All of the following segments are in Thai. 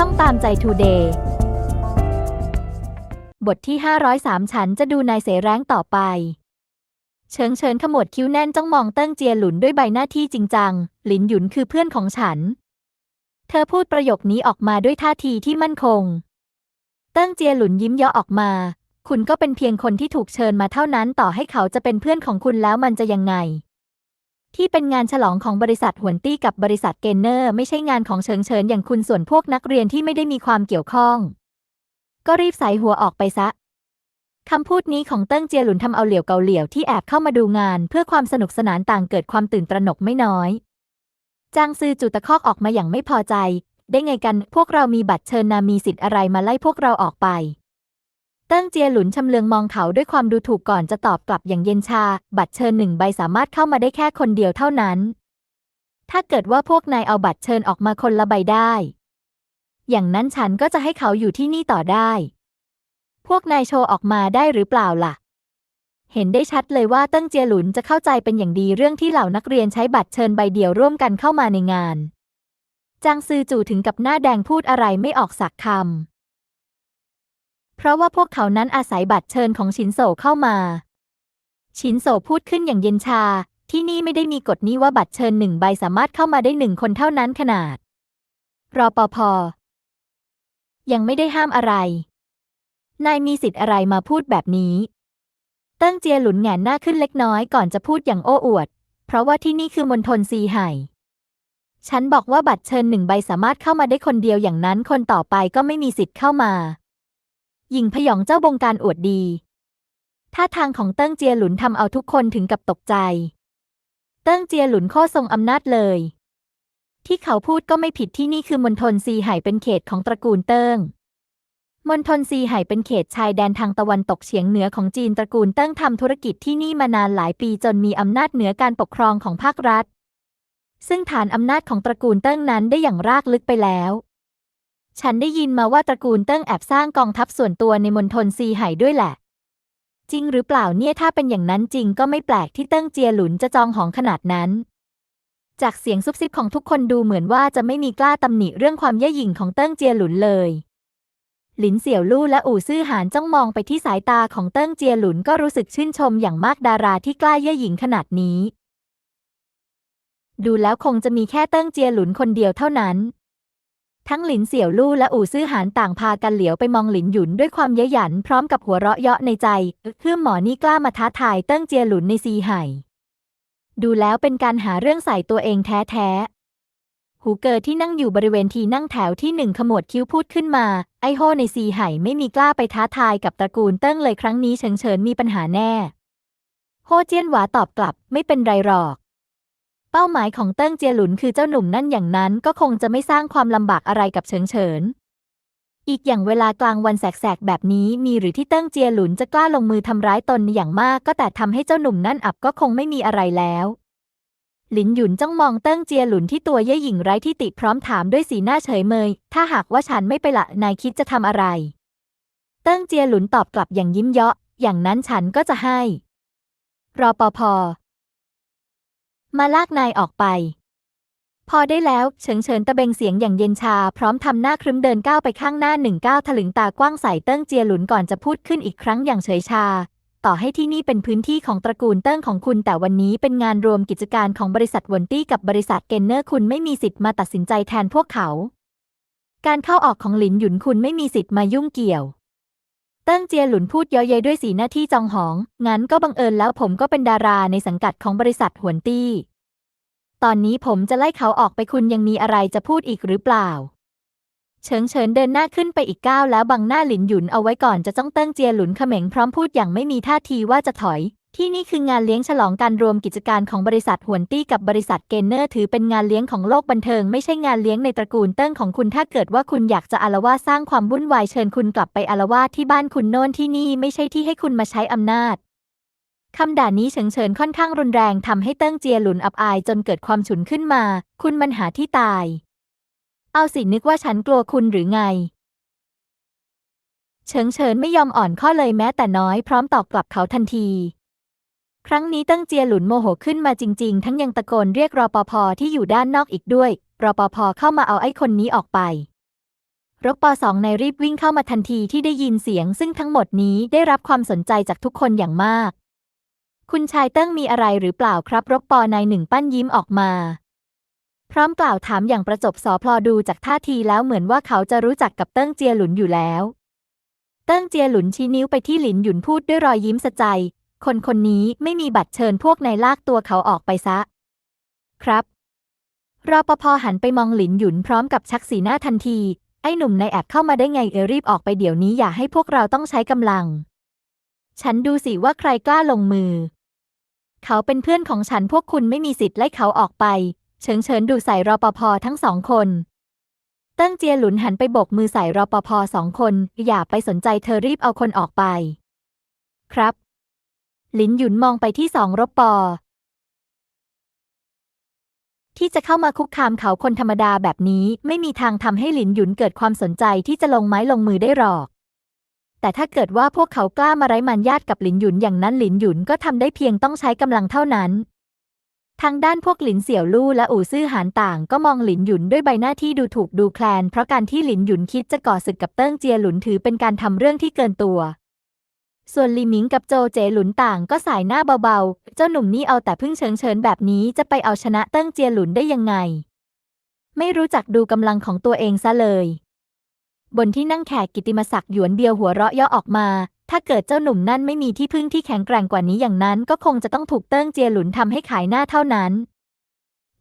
ช่องตามใจทูเดย์บทที่ 503 ฉันจะดูนายเสแร้งต่อไปเฉิงเฉินขมวดคิ้วแน่นจ้องมองเติ้งเจียหลุนด้วยใบหน้าที่จริงจัง หลินหยุนคือเพื่อนของฉัน เธอพูดประโยคนี้ออกมาด้วยท่าทีที่มั่นคง เติ้งเจียหลุนยิ้มเยาะออกมา คุณก็เป็นเพียงคนที่ถูกเชิญมาเท่านั้น ต่อให้เขาจะเป็นเพื่อนของคุณแล้วมันจะยังไง ที่เป็นงานฉลองของบริษัทหวนตี้กับบริษัทเกนเนอร์ ไม่ใช่งานของเฉิงเฉินอย่างคุณส่วนพวกนักเรียนที่ไม่ได้มีความเกี่ยวข้อง ก็รีบใส่หัวออกไปซะคำพูดนี้ของเติ้งเจียหลุนทำเอาเหลี่ยวเกาเหลี่ยวที่แอบเข้ามาดูงาน เพื่อความสนุกสนานต่างเกิดความตื่นตระหนกไม่น้อย จางซือจุตะคอกออกมาอย่างไม่พอใจ ได้ไงกันพวกเรามีบัตรเชิญนามีสิทธิ์อะไรมาไล่พวกเราออกไป เติ้งเจียหลุนชำเลืองมองเขาด้วยความดูถูกก่อนจะตอบกลับอย่างเย็นชา บัตรเชิญหนึ่งใบสามารถเข้ามาได้แค่คนเดียวเท่านั้น ถ้าเกิดว่าพวกนายเอาบัตรเชิญออกมาคนละใบได้ อย่างนั้นฉันก็จะให้เขาอยู่ที่นี่ต่อได้ พวกนายโชว์ออกมาได้หรือเปล่าล่ะ เห็นได้ชัดเลยว่าเติ้งเจียหลุนจะเข้าใจเป็นอย่างดีเรื่องที่เหล่านักเรียนใช้บัตรเชิญใบเดียวร่วมกันเข้ามาในงาน จางซือจู่ถึงกับหน้าแดงพูดอะไรไม่ออกสักคำ ราะว่าพวกเขานั้นอาศัยบัตรเชิญของชินโซเข้ามา ชินโซพูดขึ้นอย่างเย็นชา ที่นี่ไม่ได้มีกฎนี้ว่าบัตรเชิญหนึ่งใบสามารถเข้ามาได้หนึ่งคนเท่านั้นขนาด รอปภยังไม่ได้ห้ามอะไร นายมีสิทธิ์อะไรมาพูดแบบนี้ เติ้งเจียหลุนแหงนหน้าขึ้นเล็กน้อยก่อนจะพูดอย่างโอ้อวด เพราะว่าที่นี่คือมณฑลซีไห่ฉันบอกว่าบัตรเชิญหนึ่งใบสามารถเข้ามาได้คนเดียวอย่างนั้นคนต่อไปก็ไม่มีสิทธิ์เข้ามา หญิงพยองเจ้าบงการอวดดีท่าทางของเติ้งเจียหลุนทำเอาทุกคนถึงกับตกใจ เติ้งเจียหลุนโค่ทรงอำนาจเลย ที่เขาพูดก็ไม่ผิดที่นี่คือมณฑลซีไห่เป็นเขตของตระกูลเติ้งมณฑลซีไห่เป็นเขตชายแดนทางตะวันตกเฉียงเหนือของจีนตระกูลเติ้งทำธุรกิจที่นี่มานานหลายปีจนมีอำนาจเหนือการปกครองของภาครัฐ ซึ่งฐานอำนาจของตระกูลเติ้งนั้นได้อย่างรากลึกไปแล้ว ฉันได้ยินมาว่าตระกูลเติ้งแอบสร้างกองทัพส่วนตัวในมณฑลซีไห่ด้วยแหละ จริงหรือเปล่าเนี่ยถ้าเป็นอย่างนั้นจริงก็ไม่แปลกที่เติ้งเจียหลุนจะจองหองขนาดนั้น จากเสียงซุบซิบของทุกคนดูเหมือนว่าจะไม่มีกล้าตำหนิเรื่องความเย่อหยิ่งของเติ้งเจียหลุนเลย หลินเสี่ยวลู่และอู่ซื่อหานจ้องมองไปที่สายตาของเติ้งเจียหลุนก็รู้สึกชื่นชมอย่างมากดาราที่กล้าเย่อหยิ่งขนาดนี้ ดูแล้วคงจะมีแค่เติ้งเจียหลุนคนเดียวเท่านั้น ทั้งหลินเสี่ยวลู่และอู่ซื่อหานต่างพากันเหลียวไปมองหลินหยุนด้วยความเย้ยหยันพร้อมกับหัวเราะเยาะในใจเพื่อหมอนี่กล้ามาท้าทายเติ้งเจียหลุนในซีไห่ ดูแล้วเป็นการหาเรื่องใส่ตัวเองแท้ๆ หูเกอที่นั่งอยู่บริเวณทีนั่งแถวที่หนึ่งขมวดคิ้วพูดขึ้นมา ไอโฮในซีไห่ไม่มีกล้าไปท้าทายกับตระกูลเติ้งเลยครั้งนี้เฉิงเฉินมีปัญหาแน่ โฮเจียนหวาตอบกลับไม่เป็นไรหรอก เป้าหมายของเติ้งเจียหลุนคือเจ้าหนุ่มนั่นอย่างนั้นก็คงจะไม่สร้างความลำบากอะไรกับเฉิงเฉิน อีกอย่างเวลากลางวันแสกๆแบบนี้มีหรือที่เติ้งเจียหลุนจะกล้าลงมือทำร้ายตนอย่างมากก็แต่ทำให้เจ้าหนุ่มนั่นอับก็คงไม่มีอะไรแล้วหลินหยุนจ้องมองเติ้งเจียหลุนที่ตัวเย่หยิ่งไร้ที่ติพร้อมถามด้วยสีหน้าเฉยเมย ถ้าหากว่าฉันไม่ไปละนายคิดจะทำอะไร เติ้งเจียหลุนตอบกลับอย่างยิ้มเยาะ อย่างนั้นฉันก็จะให้ รอปภ มาลากนายออกไป พอได้แล้วเฉิงเฉินตะเบงเสียงอย่างเย็นชา พร้อมทำหน้าครึ้มเดินก้าวไปข้างหน้าหนึ่งก้าวถลึงตากว้างใส่เติ้งเจียหลุนก่อนจะพูดขึ้นอีกครั้งอย่างเฉยชา ต่อให้ที่นี่เป็นพื้นที่ของตระกูลเติ้งของคุณแต่วันนี้เป็นงานรวมกิจการของบริษัทวนตี้กับบริษัทเกนเนอร์คุณไม่มีสิทธิ์มาตัดสินใจแทนพวกเขา การเข้าออกของหลินหยุนคุณไม่มีสิทธิ์มายุ่งเกี่ยว เติ้งเจียหลุนพูดเย้อยเย้ยด้วยสีหน้าที่จองหอง งั้นก็บังเอิญแล้วผมก็เป็นดาราในสังกัดของบริษัทหวนตี้ ตอนนี้ผมจะไล่เขาออกไปคุณยังมีอะไรจะพูดอีกหรือเปล่า เฉิงเฉินเดินหน้าขึ้นไปอีกก้าวแล้วบังหน้าหลินหยุนเอาไว้ก่อนจะจ้องเติ้งเจียหลุนเขม็งพร้อมพูดอย่างไม่มีท่าทีว่าจะถอย ที่นี่คืองานเลี้ยงฉลองการรวมกิจการของบริษัทหวนตี้กับบริษัทเกนเนอร์ถือเป็นงานเลี้ยงของโลกบันเทิงไม่ใช่งานเลี้ยงในตระกูลเติ้งของคุณถ้าเกิดว่าคุณอยากจะอารวาสร้างความวุ่นวายเชิญคุณกลับไปอารวาสที่บ้านคุณโน่นที่นี่ไม่ใช่ที่ให้คุณมาใช้อำนาจคำด่านี้เฉิงเฉินค่อนข้างรุนแรงทำให้เติ้งเจียหลุนอับอายจนเกิดความฉุนขึ้นมา คุณมันหาที่ตาย เอาสินึกว่าฉันกลัวคุณหรือไงเฉิงเฉินไม่ยอมอ่อนข้อเลยแม้แต่น้อยพร้อมตอบกลับเขาทันที ครั้งนี้เติ้งเจียหลุนโมโหขึ้นมาจริง ๆ ทั้งยังตะโกนเรียกรอปภที่อยู่ด้านนอกอีกด้วย รอปภเข้ามาเอาไอ้คนนี้ออกไปรบปสองนายรีบวิ่งเข้ามาทันทีที่ได้ยินเสียง ซึ่งทั้งหมดนี้ได้รับความสนใจจากทุกคนอย่างมาก คุณชายเติ้งมีอะไรหรือเปล่าครับรบปนายหนึ่งปั้นยิ้มออกมา พร้อมกล่าวถามอย่างประจบสอพลอดูจากท่าทีแล้วเหมือนว่าเขาจะรู้จักกับเติ้งเจียหลุนอยู่แล้วเติ้งเจียหลุนชี้นิ้วไปที่หลินหยุนพูดด้วยรอยยิ้มสะใจ คนคนนี้ไม่มีบัตรเชิญพวกนายลากตัวเขาออกไปซะ ครับ รอปภหันไปมองหลินหยุนพร้อมกับชักสีหน้าทันที ไอ้หนุ่มนายแอบเข้ามาได้ไงเออรีบออกไปเดี๋ยวนี้อย่าให้พวกเราต้องใช้กำลัง ฉันดูสิว่าใครกล้าลงมือ เขาเป็นเพื่อนของฉันพวกคุณไม่มีสิทธิ์ไล่เขาออกไป เฉิงเฉินดูใส่รอปภทั้งสองคน เติ้งเจียหลุนหันไปโบกมือใส่รอปภสองคน อย่าไปสนใจเธอรีบเอาคนออกไป ครับ หลินหยุนมองไปที่สองรบปอ ที่จะเข้ามาคุกคามเขาคนธรรมดาแบบนี้ไม่มีทางทำให้หลินหยุนเกิดความสนใจที่จะลงไม้ลงมือได้หรอก แต่ถ้าเกิดว่าพวกเขากล้ามาไร้มันญาติกับหลินหยุนอย่างนั้นหลินหยุนก็ทำได้เพียงต้องใช้กำลังเท่านั้นทางด้านพวกหลินเสี่ยวลู่และอู่ซื่อหานต่างก็มองหลินหยุนด้วยใบหน้าที่ดูถูกดูแคลน เพราะการที่หลินหยุนคิดจะก่อศึกกับเติ้งเจียหลุนถือเป็นการทำเรื่องที่เกินตัว ส่วนลีหมิงกับโจเจหลุนต่างก็สายหน้าเบาๆ เจ้าหนุ่มนี่เอาแต่พึ่งเฉิงเฉินแบบนี้จะไปเอาชนะเติ้งเจียหลุนได้ยังไง ไม่รู้จักดูกำลังของตัวเองซะเลย บนที่นั่งแขกกิติมศักดิ์หยวนเบียวหัวเราะเย่อออกมา ถ้าเกิดเจ้าหนุ่มนั่นไม่มีที่พึ่งที่แข็งแกร่งกว่านี้อย่างนั้น ก็คงจะต้องถูกเติ้งเจียหลุนทำให้ขายหน้าเท่านั้น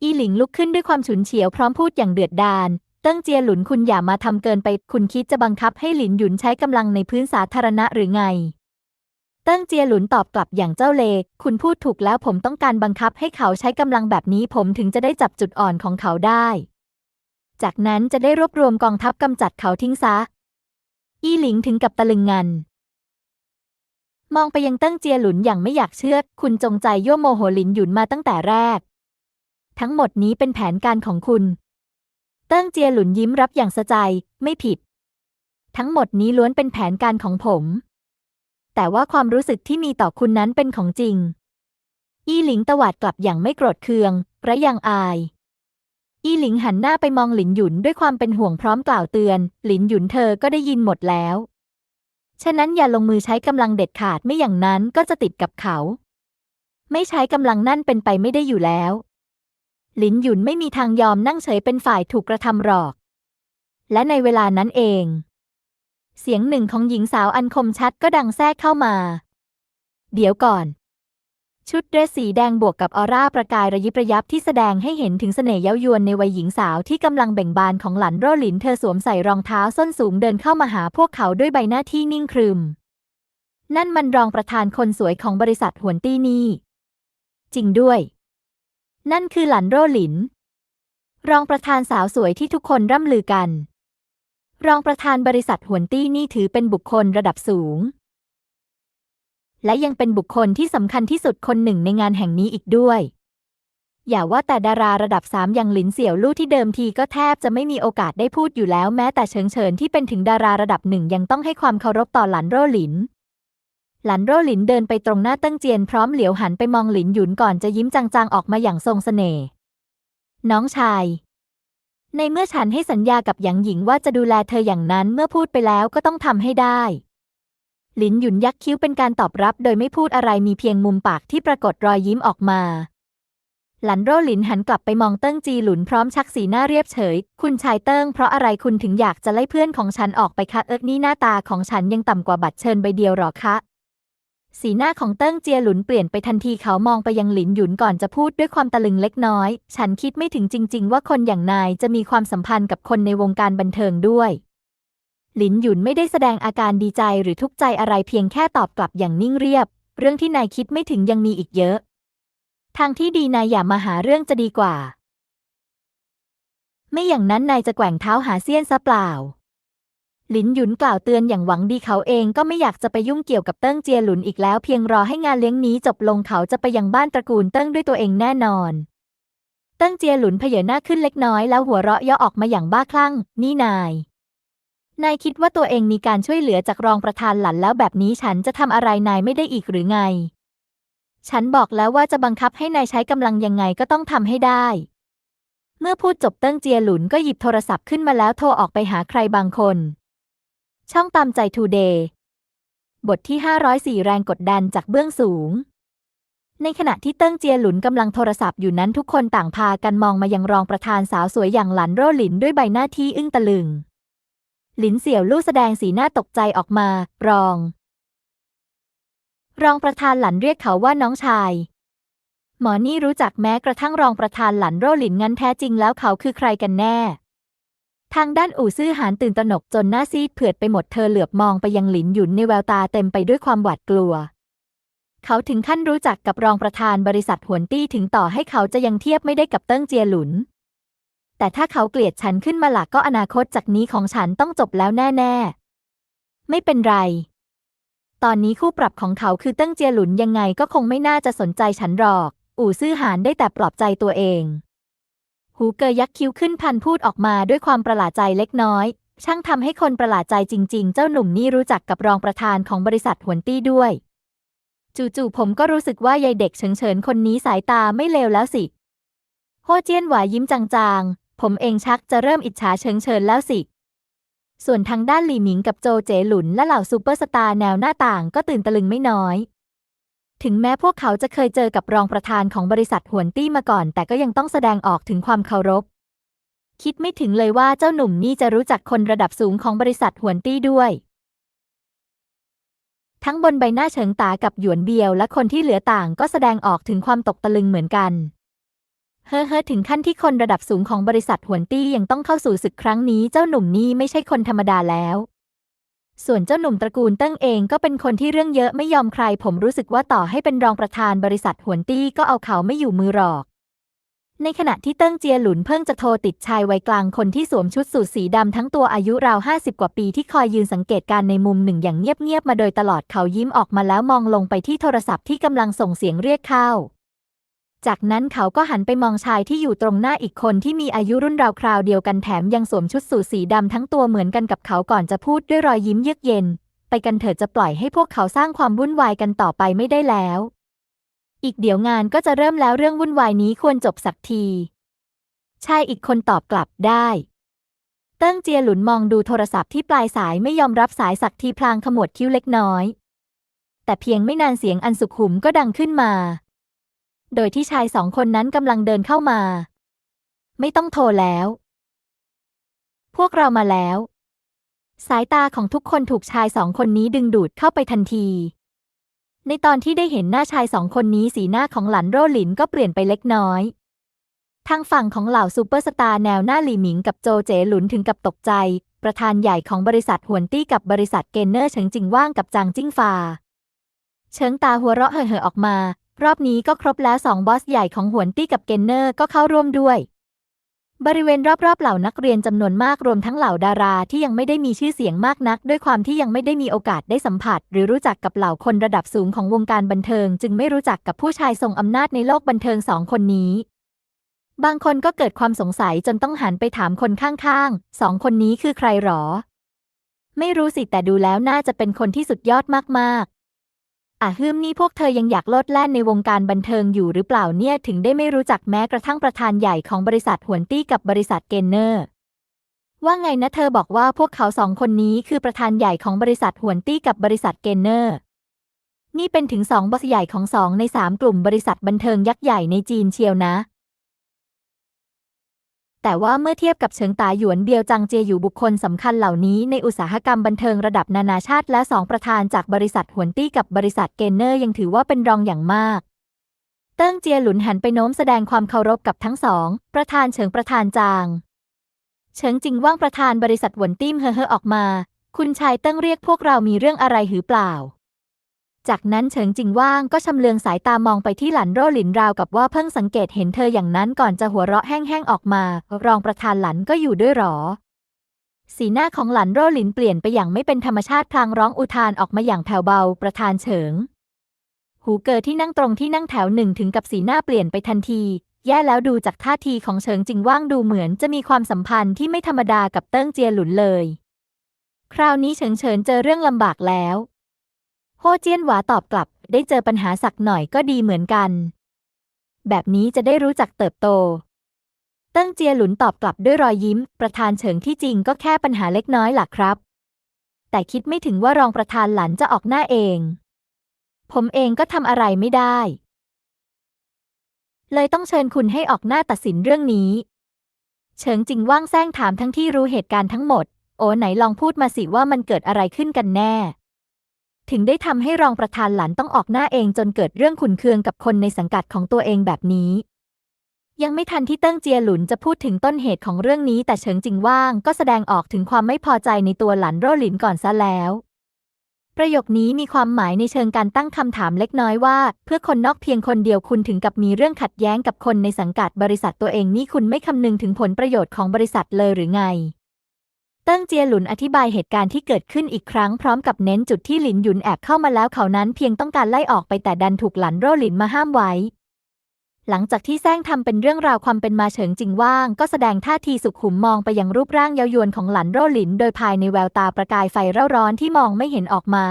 อีหลิงลุกขึ้นด้วยความฉุนเฉียวพร้อมพูดอย่างเดือดดาลเติ้งเจียหลุนคุณอย่ามาทำเกินไป คุณคิดจะบังคับให้หลินหยุนใช้กำลังในพื้นสาธารณะหรือไง เติ้งเจียหลุนตอบกลับอย่างเจ้าเลห์คุณพูดถูกแล้วผมต้องการบังคับให้เขาใช้กำลังแบบนี้ผมถึงจะได้จับจุดอ่อนของเขาได้ จากนั้นจะได้รวบรวมกองทัพกำจัดเขาทิ้งซะ อีหลิงถึงกับตะลึงงัน มองไปยังเติ้งเจียหลุนอย่างไม่อยากเชื่อ คุณจงใจยั่วโมโหหลินหยุนมาตั้งแต่แรก ทั้งหมดนี้เป็นแผนการของคุณ เติ้งเจียหลุนยิ้มรับอย่างสะใจ ไม่ผิด ทั้งหมดนี้ล้วนเป็นแผนการของผม แต่ว่าความรู้สึกที่มีต่อคุณนั้นเป็นของจริง อี้หลิงตวาดกลับอย่างไม่โกรธเคืองและยังอาย อี้หลิงหันหน้าไปมองหลินหยุนด้วยความเป็นห่วงพร้อมกล่าวเตือน หลินหยุนเธอก็ได้ยินหมดแล้ว ฉะนั้นอย่าลงมือใช้กำลังเด็ดขาดไม่อย่างนั้นก็จะติดกับเขา ไม่ใช้กำลังนั่นเป็นไปไม่ได้อยู่แล้ว หลินหยุนไม่มีทางยอมนั่งเฉยเป็นฝ่ายถูกกระทำหรอก และในเวลานั้นเอง เสียงหนึ่งของหญิงสาวอันคมชัดก็ดังแทรกเข้ามา เดี๋ยวก่อน ชุดเดรสสีแดงบวกกับออร่าประกายระยิบระยับที่แสดงให้เห็นถึงเสน่ห์เย้ายวนในวัยหญิงสาวที่กำลังเบ่งบานของหลันโรหลินเธอสวมใส่รองเท้าส้นสูงเดินเข้ามาหาพวกเขาด้วยใบหน้าที่นิ่งครึม นั่นมันรองประธานคนสวยของบริษัทหวนตี้นี่ จริงด้วย นั่นคือหลันโรหลิน รองประธานสาวสวยที่ทุกคนร่ำลือกัน รองประธานบริษัทหวนตี้นี่ถือเป็นบุคคลระดับสูง และยังเป็นบุคคลที่สำคัญที่สุดคนหนึ่งในงานแห่งนี้อีกด้วย อย่าว่าแต่ดาราระดับสามอย่างหลินเสี่ยวลู่ที่เดิมทีก็แทบจะไม่มีโอกาสได้พูดอยู่แล้วแม้แต่เฉิงเฉินที่เป็นถึงดาราระดับหนึ่งยังต้องให้ความเคารพต่อหลันโรหลิน หลันโรหลินเดินไปตรงหน้าเติ้งเจียนพร้อมเหลียวหันไปมองหลินหยุนก่อนจะยิ้มจางๆออกมาอย่างทรงเสน่ห์น้องชาย ในเมื่อฉันให้สัญญากับหยางหญิงว่าจะดูแลเธออย่างนั้นเมื่อพูดไปแล้วก็ต้องทำให้ได้ หลินหยุนยักคิ้วเป็นการตอบรับโดยไม่พูดอะไรมีเพียงมุมปากที่ปรากฏรอยยิ้มออกมา หลันโรหลินหันกลับไปมองเติ้งจีหลุนพร้อมชักสีหน้าเรียบเฉย คุณชายเติ้งเพราะอะไรคุณถึงอยากจะไล่เพื่อนของฉันออกไปคะเอิกนี่หน้าตาของฉันยังต่ำกว่าบัตรเชิญใบเดียวหรอคะ สีหน้าของเติ้งเจียหลุนเปลี่ยนไปทันทีเขามองไปยังหลินหยุนก่อนจะพูดด้วยความตะลึงเล็กน้อย ฉันคิดไม่ถึงจริง ๆ ว่าคนอย่างนายจะมีความสัมพันธ์กับคนในวงการบันเทิงด้วย หลินหยุนไม่ได้แสดงอาการดีใจหรือทุกข์ใจอะไรเพียงแค่ตอบกลับอย่างนิ่งเรียบ เรื่องที่นายคิดไม่ถึงยังมีอีกเยอะ ทางที่ดีนายอย่ามาหาเรื่องจะดีกว่า ไม่อย่างนั้นนายจะแกว่งเท้าหาเสี้ยนซะเปล่า หลินหยุนกล่าวเตือนอย่างหวังดีเขาเองก็ไม่อยากจะไปยุ่งเกี่ยวกับเติ้งเจียหลุนอีกแล้ว เพียงรอให้งานเลี้ยงนี้จบลงเขาจะไปยังบ้านตระกูลเติ้งด้วยตัวเองแน่นอน เติ้งเจียหลุนเผยหน้าขึ้นเล็กน้อยแล้วหัวเราะย่อออกมาอย่างบ้าคลั่ง นี่นาย นายคิดว่าตัวเองมีการช่วยเหลือจากรองประธานหลันแล้วแบบนี้ฉันจะทำอะไรนายไม่ได้อีกหรือไง ฉันบอกแล้วว่าจะบังคับให้นายใช้กำลังยังไงก็ต้องทำให้ได้เมื่อพูดจบเติ้งเจียหลุนก็หยิบโทรศัพท์ขึ้นมาแล้วโทรออกไปหาใครบางคน ช่องตามใจทูเดย์บทที่ 504 แรงกดดันจากเบื้องสูง ในขณะที่เติ้งเจียหลุนกำลังโทรศัพท์อยู่นั้นทุกคนต่างพากันมองมายังรองประธานสาวสวยอย่างหลันโร่หลินด้วยใบหน้าที่อึ้งตะลึง หลินเสี่ยวลู่แสดงสีหน้าตกใจออกมา รอง รองประธานหลันเรียกเขาว่าน้องชาย หมอนี่รู้จักแม้กระทั่งรองประธานหลันโร่หลินงั้นแท้จริงแล้วเขาคือใครกันแน่ ทางด้านอู่ซื่อหานตื่นตระหนกจนหน้าซีดเผือดไปหมดเธอเหลือบมองไปยังหลินหยุนในแววตาเต็มไปด้วยความหวาดกลัว เขาถึงขั้นรู้จักกับรองประธานบริษัทหวนตี้ถึงต่อให้เขาจะยังเทียบไม่ได้กับเติ้งเจียหลุน แต่ถ้าเขาเกลียดฉันขึ้นมาหลักก็อนาคตจากนี้ของฉันต้องจบแล้วแน่ ๆ ไม่เป็นไร ตอนนี้คู่ปรับของเขาคือเติ้งเจียหลุนยังไงก็คงไม่น่าจะสนใจฉันหรอก อู่ซื่อหานได้แต่ปลอบใจตัวเอง หูเกยยักคิ้วขึ้นพันพูดออกมาด้วยความประหลาดใจเล็กน้อย ช่างทำให้คนประหลาดใจจริง ๆ เจ้าหนุ่มนี่รู้จักกับรองประธานของบริษัทหวนตี้ด้วย จู่ๆผมก็รู้สึกว่ายายเด็กเฉิงเฉินคนนี้สายตาไม่เลวแล้วสิโฮเจียนหวายยิ้มจางๆ ผมเองชักจะเริ่มอิจฉาเฉิงเฉินแล้วสิ ส่วนทางด้านหลี่หมิงกับโจเจ๋หลุนและเหล่าซูเปอร์สตาร์แนวหน้าต่างก็ตื่นตะลึงไม่น้อย ถึงแม้พวกเขาจะเคยเจอกับรองประธานของบริษัทหวนตี้มาก่อน แต่ก็ยังต้องแสดงออกถึงความเคารพ คิดไม่ถึงเลยว่าเจ้าหนุ่มนี่จะรู้จักคนระดับสูงของบริษัทหวนตี้ด้วย ทั้งบนใบหน้าเฉิงตากับหยวนเบียวและคนที่เหลือต่างก็แสดงออกถึงความตกตะลึงเหมือนกัน เฮ้อเฮ้อถึงขั้นที่คนระดับสูงของบริษัทหวนตี้ยังต้องเข้าสู่ศึกครั้งนี้ เจ้าหนุ่มนี่ไม่ใช่คนธรรมดาแล้ว ส่วนเจ้าหนุ่มตระกูลเติ้งเองก็เป็นคนที่เรื่องเยอะไม่ยอมใคร ผมรู้สึกว่าต่อให้เป็นรองประธานบริษัทหวนตี้ก็เอาเขาไม่อยู่มือหรอก ในขณะที่เติ้งเจียหลุนเพิ่งจะโทรติดชายวัยกลางคนที่สวมชุดสูทสีดำทั้งตัวอายุราวห้าสิบกว่าปีที่คอยยืนสังเกตการในมุมหนึ่งอย่างเงียบๆมาโดยตลอดเขายิ้มออกมาแล้วมองลงไปที่โทรศัพท์ที่กำลังส่งเสียงเรียกเข้า จากนั้นเขาก็หันไปมองชายที่อยู่ตรงหน้าอีกคนที่มีอายุรุ่นราวคราวเดียวกันแถมยังสวมชุดสูทสีดำทั้งตัวเหมือนกันกับเขาก่อนจะพูดด้วยรอยยิ้มเยือกเย็น ไปกันเถิดจะปล่อยให้พวกเขาสร้างความวุ่นวายกันต่อไปไม่ได้แล้ว อีกเดี๋ยวงานก็จะเริ่มแล้วเรื่องวุ่นวายนี้ควรจบสักทีชายอีกคนตอบกลับได้เติ้งเจียหลุนมองดูโทรศัพท์ที่ปลายสายไม่ยอมรับสายสักทีพลางขมวดคิ้วเล็กน้อย แต่เพียงไม่นานเสียงอันสุขุมก็ดังขึ้นมา โดยที่ชายสองคนนั้นกำลังเดินเข้ามา ไม่ต้องโทรแล้ว พวกเรามาแล้ว สายตาของทุกคนถูกชายสองคนนี้ดึงดูดเข้าไปทันที ในตอนที่ได้เห็นหน้าชายสองคนนี้สีหน้าของหลันโรหลินก็เปลี่ยนไปเล็กน้อย ทางฝั่งของเหล่าซูเปอร์สตาร์แนวหน้าหลี่หมิงกับโจเจ๋หลุนถึงกับตกใจ ประธานใหญ่ของบริษัทหวนตี้กับบริษัทเกนเนอร์เฉิงจิงว่างกับจางจิ้งฟาเฉิงตาหัวเราะเห่อๆออกมา รอบนี้ก็ครบแล้วสองบอสใหญ่ของหวนตี้กับเกนเนอร์ก็เข้าร่วมด้วย บริเวณรอบๆเหล่านักเรียนจำนวนมากรวมทั้งเหล่าดาราที่ยังไม่ได้มีชื่อเสียงมากนัก ด้วยความที่ยังไม่ได้มีโอกาสได้สัมผัส หรือรู้จักกับเหล่าคนระดับสูงของวงการบันเทิง จึงไม่รู้จักกับผู้ชายทรงอำนาจในโลกบันเทิงสองคนนี้ บางคนก็เกิดความสงสัยจนต้องหันไปถามคนข้างๆสองคนนี้คือใครหรอ ไม่รู้สิแต่ดูแล้วน่าจะเป็นคนที่สุดยอดมากๆ อาฮึมนี่พวกเธอยังอยากโลดแล่นในวงการบันเทิงอยู่หรือเปล่าเนี่ยถึงได้ไม่รู้จักแม้กระทั่งประธานใหญ่ของบริษัทหวนตี้กับบริษัทเกนเนอร์ ว่าไงนะเธอบอกว่าพวกเขาสองคนนี้คือประธานใหญ่ของบริษัทหวนตี้กับบริษัทเกนเนอร์ นี่เป็นถึงสองบอสใหญ่ของสองในสามกลุ่มบริษัทบันเทิงยักษ์ใหญ่ในจีนเชียวนะ แต่ว่าเมื่อเทียบกับเฉิงตาหยวนเบียวจังเจยอยู่บุคคลสำคัญเหล่านี้ในอุตสาหกรรมบันเทิงระดับนานาชาติและสองประธานจากบริษัทหวนตี้กับบริษัทเกนเนอร์ยังถือว่าเป็นรองอย่างมากเติ้งเจียหลุนหันไปโน้มแสดงความเคารพกับทั้งสอง ประธานเฉิงประธานจาง เฉิงจิงว่างประธานบริษัทหวนตี้มเฮอเฮอออกมา คุณชายเติ้งเรียกพวกเรามีเรื่องอะไรหรือเปล่า จากนั้นเฉิงจิงว่างก็ชำเลืองสายตามองไปที่หลันโร่หลินราวกับว่าเพิ่งสังเกตเห็นเธออย่างนั้นก่อนจะหัวเราะแห้งๆออกมา รองประธานหลันก็อยู่ด้วยหรอ สีหน้าของหลันโร่หลินเปลี่ยนไปอย่างไม่เป็นธรรมชาติพลางร้องอุทานออกมาอย่างแผ่วเบา ประธานเฉิง หูเกิดที่นั่งตรงที่นั่งแถวหนึ่งถึงกับสีหน้าเปลี่ยนไปทันที แย่แล้วดูจากท่าทีของเฉิงจิงว่างดูเหมือนจะมีความสัมพันธ์ที่ไม่ธรรมดากับเติ้งเจียหลุนเลย คราวนี้เฉิงเฉินเจอเรื่องลำบากแล้ว โฮเจียนหวาตอบกลับ ได้เจอปัญหาสักหน่อยก็ดีเหมือนกัน แบบนี้จะได้รู้จักเติบโต เติ้งเจียหลุนตอบกลับด้วยรอยยิ้ม ประธานเฉิงที่จริงก็แค่ปัญหาเล็กน้อยหล่ะครับ แต่คิดไม่ถึงว่ารองประธานหลันจะออกหน้าเอง ผมเองก็ทำอะไรไม่ได้ เลยต้องเชิญคุณให้ออกหน้าตัดสินเรื่องนี้ เฉิงจิงว่างแซงถามทั้งที่รู้เหตุการณ์ทั้งหมด โอ้ไหนลองพูดมาสิว่ามันเกิดอะไรขึ้นกันแน่ ถึงได้ทำให้รองประธานหลันต้องออกหน้าเองจนเกิดเรื่องขุนเคืองกับคนในสังกัดของตัวเองแบบนี้ ยังไม่ทันที่เติ้งเจียหลุนจะพูดถึงต้นเหตุของเรื่องนี้ แต่เฉิงจิงว่างก็แสดงออกถึงความไม่พอใจในตัวหลันโร่หลินก่อนซะแล้ว ประโยคนี้มีความหมายในเชิงการตั้งคำถามเล็กน้อยว่า เพื่อคนนอกเพียงคนเดียวคุณถึงกับมีเรื่องขัดแย้งกับคนในสังกัดบริษัทตัวเองนี่คุณไม่คำนึงถึงผลประโยชน์ของบริษัทเลยหรือไง เติ้งเจียหลุนอธิบายเหตุการณ์ที่เกิดขึ้นอีกครั้งพร้อมกับเน้นจุดที่หลินหยุนแอบเข้ามาแล้วเขานั้นเพียงต้องการไล่ออกไปแต่ดันถูกหลันโร่หลินมาห้ามไว้ หลังจากที่แซงทำเป็นเรื่องราวความเป็นมาเฉิงจริงว่าง ก็แสดงท่าทีสุขุมมองไปยังรูปร่างเยาวยวนของหลันโร่หลิน โดยภายในแววตาประกายไฟเร่าร้อนที่มองไม่เห็นออกมา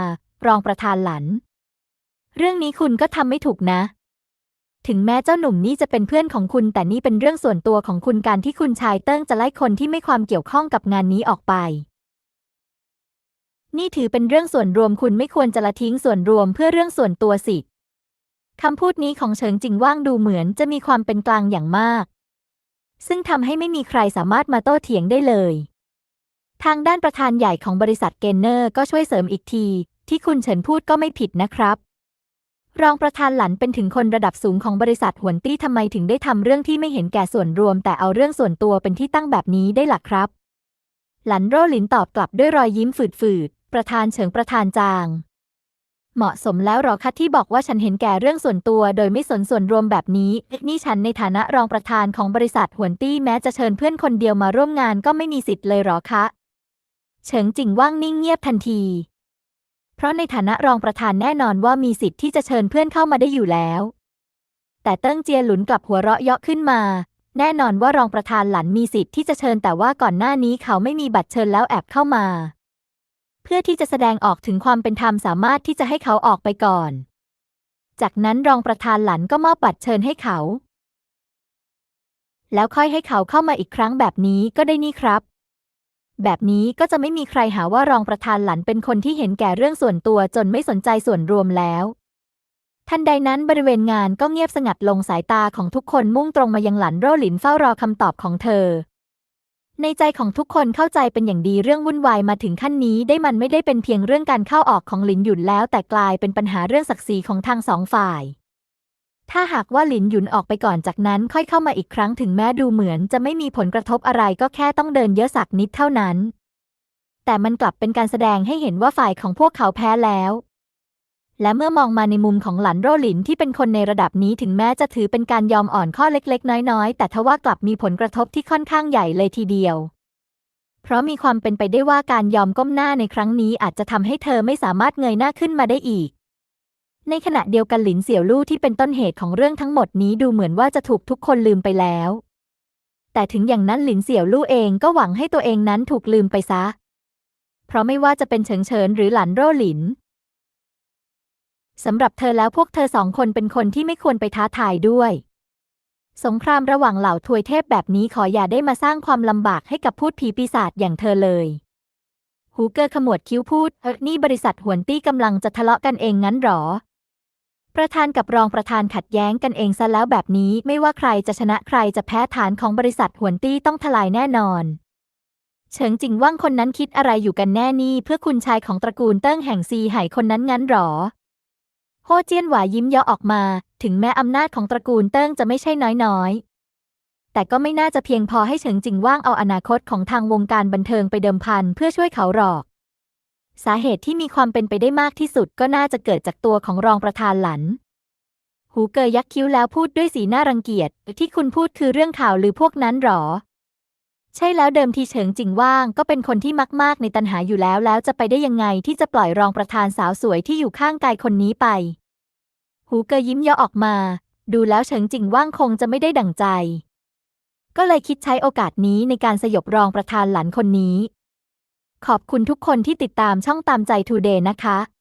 รองประธานหลัน เรื่องนี้คุณก็ทำไม่ถูกนะ ถึงแม้เจ้าหนุ่มนี่จะเป็นเพื่อนของคุณ แต่นี่เป็นเรื่องส่วนตัวของคุณการที่คุณชายเติ้งจะไล่คนที่ไม่ความเกี่ยวข้องกับงานนี้ออกไป นี่ถือเป็นเรื่องส่วนรวมคุณไม่ควรจะละทิ้งส่วนรวมเพื่อเรื่องส่วนตัวสิคำพูดนี้ของเฉิงจิงว่างดูเหมือนจะมีความเป็นกลางอย่างมาก ซึ่งทำให้ไม่มีใครสามารถมาโต้เถียงได้เลย ทางด้านประธานใหญ่ของบริษัทเกนเนอร์ก็ช่วยเสริมอีกที ที่คุณเฉินพูดก็ไม่ผิดนะครับ รองประธานหลันเป็นถึงคนระดับสูงของบริษัทหวนตี้ทำไมถึงได้ทำเรื่องที่ไม่เห็นแก่ส่วนรวม แต่เอาเรื่องส่วนตัวเป็นที่ตั้งแบบนี้ได้หลักครับ หลันโรหลินตอบกลับด้วยรอยยิ้มฝืดๆ ประธานเฉิงประธานจาง เหมาะสมแล้วหรอคะที่บอกว่าฉันเห็นแก่เรื่องส่วนตัว โดยไม่สนส่วนรวมแบบนี้ นี่ฉันในฐานะรองประธานของบริษัทหวนตี้แม้จะเชิญเพื่อนคนเดียวมาร่วมงานก็ไม่มีสิทธิ์เลยหรอคะ เฉิงจิงว่างนิ่งเงียบทันที เพราะในฐานะรองประธานแน่นอนว่ามีสิทธิ์ที่จะเชิญเพื่อนเข้ามาได้อยู่แล้ว แต่เติ้งเจียหลุนกลับหัวเราะเยาะขึ้นมา แน่นอนว่ารองประธานหลันมีสิทธิ์ที่จะเชิญแต่ว่าก่อนหน้านี้เขาไม่มีบัตรเชิญแล้วแอบเข้ามา เพื่อที่จะแสดงออกถึงความเป็นธรรมสามารถที่จะให้เขาออกไปก่อน จากนั้นรองประธานหลันก็มอบบัตรเชิญให้เขา แล้วค่อยให้เขาเข้ามาอีกครั้งแบบนี้ก็ได้นี่ครับ แบบนี้ก็จะไม่มีใครหาว่ารองประธานหลันเป็นคนที่เห็นแก่เรื่องส่วนตัวจนไม่สนใจส่วนรวมแล้ว ทันใดนั้นบริเวณงานก็เงียบสงัดลงสายตาของทุกคนมุ่งตรงมายังหลันโรหลินเฝ้ารอคำตอบของเธอ ในใจของทุกคนเข้าใจเป็นอย่างดีเรื่องวุ่นวายมาถึงขั้นนี้ได้มันไม่ได้เป็นเพียงเรื่องการเข้าออกของหลินหยุนแล้วแต่กลายเป็นปัญหาเรื่องศักดิ์ศรีของทางสองฝ่าย ถ้าหากว่าหลินหยุนออกไปก่อนจากนั้นค่อยเข้ามาอีกครั้งถึงแม้ดูเหมือนจะไม่มีผลกระทบอะไรก็แค่ต้องเดินเยอะสักนิดเท่านั้น แต่มันกลับเป็นการแสดงให้เห็นว่าฝ่ายของพวกเขาแพ้แล้ว และเมื่อมองมาในมุมของหลันโรหลินที่เป็นคนในระดับนี้ถึงแม้จะถือเป็นการยอมอ่อนข้อเล็ก ๆ น้อยๆ แต่ทว่ากลับมีผลกระทบที่ค่อนข้างใหญ่เลยทีเดียวเพราะมีความเป็นไปได้ว่าการยอมก้มหน้าในครั้งนี้อาจจะทำให้เธอไม่สามารถเงยหน้าขึ้นมาได้อีก ในขณะเดียวกันหลินเสี่ยวลู่ที่เป็นต้นเหตุของเรื่องทั้งหมดนี้ดูเหมือนว่าจะถูกทุกคนลืมไปแล้ว แต่ถึงอย่างนั้นหลินเสี่ยวลู่เองก็หวังให้ตัวเองนั้นถูกลืมไปซะ เพราะไม่ว่าจะเป็นเฉิงเฉินหรือหลันโร่หลินสำหรับเธอแล้วพวกเธอสองคนเป็นคนที่ไม่ควรไปท้าทายด้วย สงครามระหว่างเหล่าทวยเทพแบบนี้ขออย่าได้มาสร้างความลำบากให้กับพูดผีปีศาจอย่างเธอเลยหูเกอร์ขมวดคิ้วพูดเออนี่บริษัทหวนตี้กำลังจะทะเลาะกันเองงั้นหรอ ประธานกับรองประธานขัดแย้งกันเองซะแล้วแบบนี้ไม่ว่าใครจะชนะใครจะแพ้ฐานของบริษัทหวนตี้ต้องทลายแน่นอน เฉิงจิงว่างคนนั้นคิดอะไรอยู่กันแน่นี่เพื่อคุณชายของตระกูลเติ้งแห่งซีไห่คนนั้นงั้นหรอโฮเจี้ยนหวายิ้มยาะออกมา ถึงแม้อำนาจของตระกูลเติ้งจะไม่ใช่น้อยๆ แต่ก็ไม่น่าจะเพียงพอให้เฉิงจิงว่างเอาอนาคตของทางวงการบันเทิงไปเดิมพันเพื่อช่วยเขาหรอก สาเหตุที่มีความเป็นไปได้มากที่สุดก็น่าจะเกิดจากตัวของรองประธานหลัน หูเกยยักคิ้วแล้วพูดด้วยสีหน้ารังเกียจที่คุณพูดคือเรื่องข่าวหรือพวกนั้นหรอ ใช่แล้วเดิมทีเฉิงจิงว่างก็เป็นคนที่มากในตันหาอยู่แล้วแล้วจะไปได้ยังไงที่จะปล่อยรองประธานสาวสวยที่อยู่ข้างกายคนนี้ไป หูเกยยิ้มเยาะออกมา ดูแล้วเฉิงจิงว่างคงจะไม่ได้ดั่งใจ ก็เลยคิดใช้โอกาสนี้ในการสยบรองประธานหลันคนนี้ ขอบคุณทุกคนที่ติดตามช่องตามใจทูเดย์นะคะ